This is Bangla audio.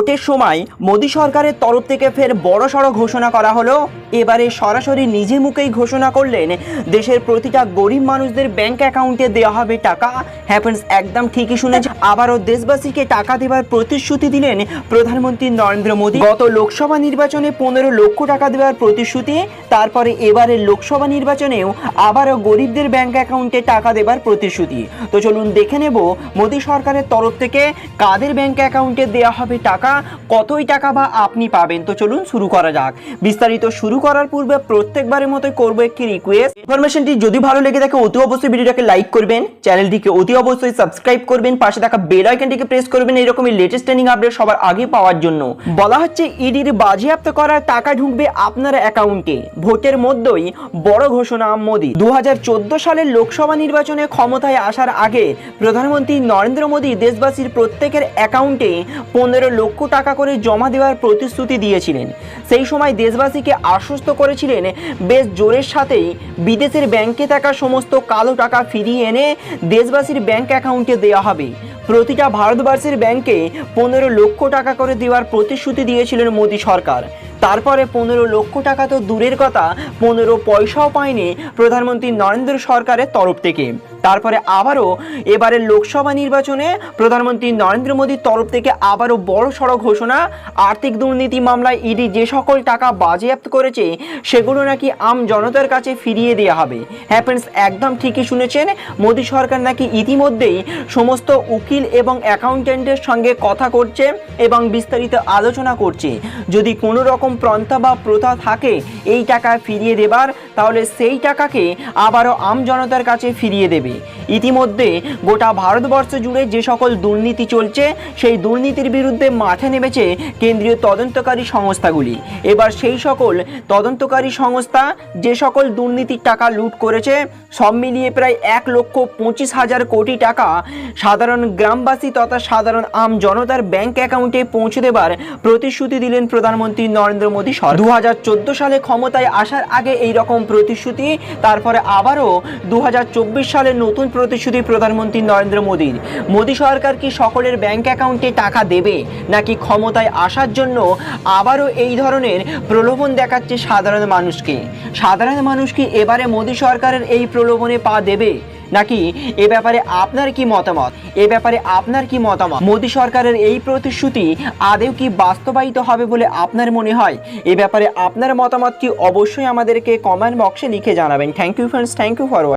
ভোটের সময় মোদী সরকারের তরফ থেকে ফের বড় সড় ঘোষণা করা হলো। এবারে সরাসরি নিজে মুখেই ঘোষণা করলেন, দেশের প্রতিটা গরিব মানুষদের ব্যাংক অ্যাকাউন্টে দেওয়া হবে টাকা। হ্যাপেন্স একদম ঠিকই শুনেছে। আবারও দেশবাসীকে টাকা দেওয়ার প্রতিশ্রুতি দিলেন প্রধানমন্ত্রী নরেন্দ্র মোদী। গত লোকসভা নির্বাচনে পনেরো লক্ষ টাকা দেওয়ার প্রতিশ্রুতি, তারপরে এবারের লোকসভা নির্বাচনেও আবারও গরিবদের ব্যাংক অ্যাকাউন্টে টাকা দেবার প্রতিশ্রুতি। তো চলুন দেখে নেব মোদী সরকারের তরফ থেকে কাদের ব্যাংক অ্যাকাউন্টে দেওয়া হবে টাকা কতই টাকা বা আপনি পাবেন? তো চলুন শুরু করা যাক। বিস্তারিত শুরু করার পূর্বে প্রত্যেকবারের মতোই করব একটি রিকোয়েস্ট ইনফরমেশনটি যদি ভালো লেগে থাকে, অতি অবশ্যই ভিডিওটাকে লাইক করবেন চ্যানেলটিকে অতি অবশ্যই সাবস্ক্রাইব করবেন, পাশে থাকা বেল আইকনটিকে প্রেস করবেন, এরকমই লেটেস্ট ট্রেনিং আপডেট সবার আগে পাওয়ার জন্য। বলা হচ্ছে ইডির বাজেয়াপ্ত করা টাকা ঢুকবে আপনার অ্যাকাউন্টে ভোটের মধ্যেই বড় ঘোষণা মোদী। দু সালের লোকসভা নির্বাচনে ক্ষমতায় আসার আগে প্রধানমন্ত্রী নরেন্দ্র মোদী দেশবাসীর প্রত্যেকের অ্যাকাউন্টে পনেরো লক্ষ টাকা করে জমা দেওয়ার প্রতিশ্রুতি দিয়েছিলেন। সেই সময় দেশবাসীকে আশ্বস্ত করেছিলেন, বেশ জোরের সাথেই বিদেশের ব্যাংকে থাকা সমস্ত কালো টাকা ফিরিয়ে এনে দেশবাসীর ব্যাংক অ্যাকাউন্টে দেওয়া হবে। প্রতিটা ভারতবর্ষের ব্যাংকে পনেরো লক্ষ টাকা করে দেওয়ার প্রতিশ্রুতি দিয়েছিলেন মোদী সরকার। তারপরে পনেরো লক্ষ টাকা তো দূরের কথা, পনেরো পয়সাও পায়নি প্রধানমন্ত্রী নরেন্দ্র সরকারের তরফ থেকে। তারপরে আবারও এবারের লোকসভা নির্বাচনে প্রধানমন্ত্রী নরেন্দ্র মোদীর তরফ থেকে আবারও বড় সড়ো ঘোষণা। আর্থিক দুর্নীতি মামলায় ইডি যে সকল টাকা বাজেয়াপ্ত করেছে, সেগুলো নাকি আম জনতার কাছে ফিরিয়ে দেওয়া হবে। হ্যাঁ ফ্রেন্ডস একদম ঠিকই শুনেছেন, মোদী সরকার নাকি ইতিমধ্যেই সমস্ত উকিল এবং অ্যাকাউন্টেন্টের সঙ্গে কথা করছে এবং বিস্তারিত আলোচনা করছে। যদি কোনো রকম প্রন্থা বা প্রথা থাকে এই টাকা ফিরিয়ে দেবার, তাহলে সেই টাকাকে আবারও আম জনতার কাছে ফিরিয়ে দেবে। th ইতিমধ্যে গোটা ভারতবর্ষ জুড়ে যে সকল দুর্নীতি চলছে, সেই দুর্নীতির বিরুদ্ধে মাঠে নেমেছে কেন্দ্রীয় তদন্তকারী সংস্থাগুলি। এবার সেই সকল তদন্তকারী সংস্থা যে সকল দুর্নীতির টাকা লুট করেছে, সব মিলিয়ে প্রায় এক লক্ষ পঁচিশ হাজার কোটি টাকা সাধারণ গ্রামবাসী তথা সাধারণ আম জনতার ব্যাংক অ্যাকাউন্টে পৌঁছে দেবার প্রতিশ্রুতি দিলেন প্রধানমন্ত্রী নরেন্দ্র মোদী দু হাজার চোদ্দ সালে ক্ষমতায় আসার আগে এই রকম প্রতিশ্রুতি, তারপরে আবারও দু হাজার চব্বিশ সালে নতুন প্রতিশ্রুতি প্রধানমন্ত্রী নরেন্দ্র মোদীর। মোদী সরকার কি সকলের ব্যাংক অ্যাকাউন্টে টাকা দেবে, নাকি ক্ষমতায় আসার জন্য আবারও এই ধরনের প্রলোভন দেখাচ্ছে সাধারণ মানুষকে? সাধারণ মানুষ কি এবারে মোদী সরকারের এই প্রলোভনে পা দেবে, নাকি এ ব্যাপারে আপনার কি মতামত? এ ব্যাপারে আপনার কি মতামত? মোদী সরকারের এই প্রতিশ্রুতি আদেও কি বাস্তবায়িত হবে বলে আপনার মনে হয়? এ ব্যাপারে আপনার মতামত কি অবশ্যই আমাদেরকে কমেন্ট বক্সে লিখে জানাবেন। Thank you friends thank you for